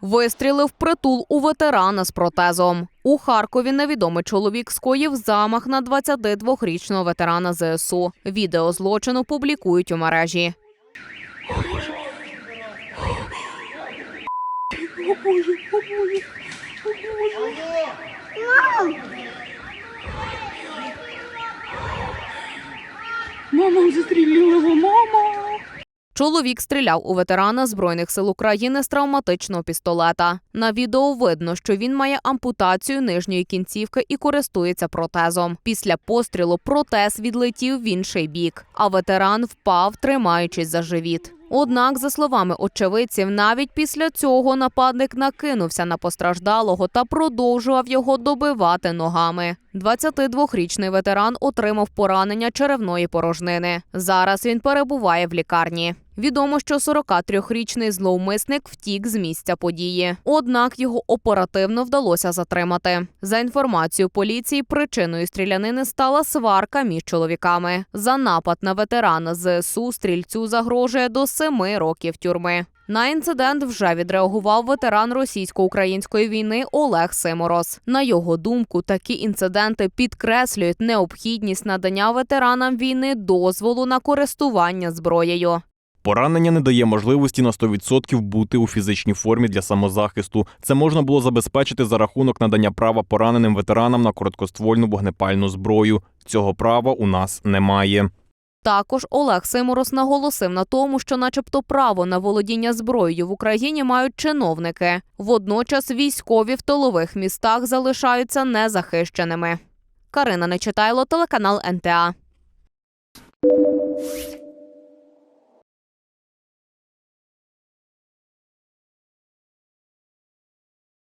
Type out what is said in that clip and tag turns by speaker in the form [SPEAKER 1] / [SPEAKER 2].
[SPEAKER 1] Вистрілив притул у ветерана з протезом. У Харкові невідомий чоловік скоїв замах на 22-річного ветерана ЗСУ. Відео злочину публікують у мережі.
[SPEAKER 2] Мама застрілила, мама.
[SPEAKER 1] Чоловік стріляв у ветерана збройних сил України з травматичного пістолета. На відео видно, що він має ампутацію нижньої кінцівки і користується протезом. Після пострілу протез відлетів в інший бік, а ветеран впав, тримаючись за живіт. Однак, за словами очевидців, навіть після цього нападник накинувся на постраждалого та продовжував його добивати ногами. 22-річний ветеран отримав поранення черевної порожнини. Зараз він перебуває в лікарні. Відомо, що 43-річний зловмисник втік з місця події. Однак його оперативно вдалося затримати. За інформацією поліції, причиною стрілянини стала сварка між чоловіками. За напад на ветерана ЗСУ стрільцю загрожує до семи років тюрми. На інцидент вже відреагував ветеран російсько-української війни Олег Симороз. На його думку, такі інциденти підкреслюють необхідність надання ветеранам війни дозволу на користування зброєю.
[SPEAKER 3] Поранення не дає можливості на 100% бути у фізичній формі для самозахисту. Це можна було забезпечити за рахунок надання права пораненим ветеранам на короткоствольну вогнепальну зброю. Цього права у нас немає.
[SPEAKER 1] Також Олег Симорос наголосив на тому, що, начебто, право на володіння зброєю в Україні мають чиновники. Водночас військові в тилових містах залишаються незахищеними. Карина Нечитайло, телеканал НТА.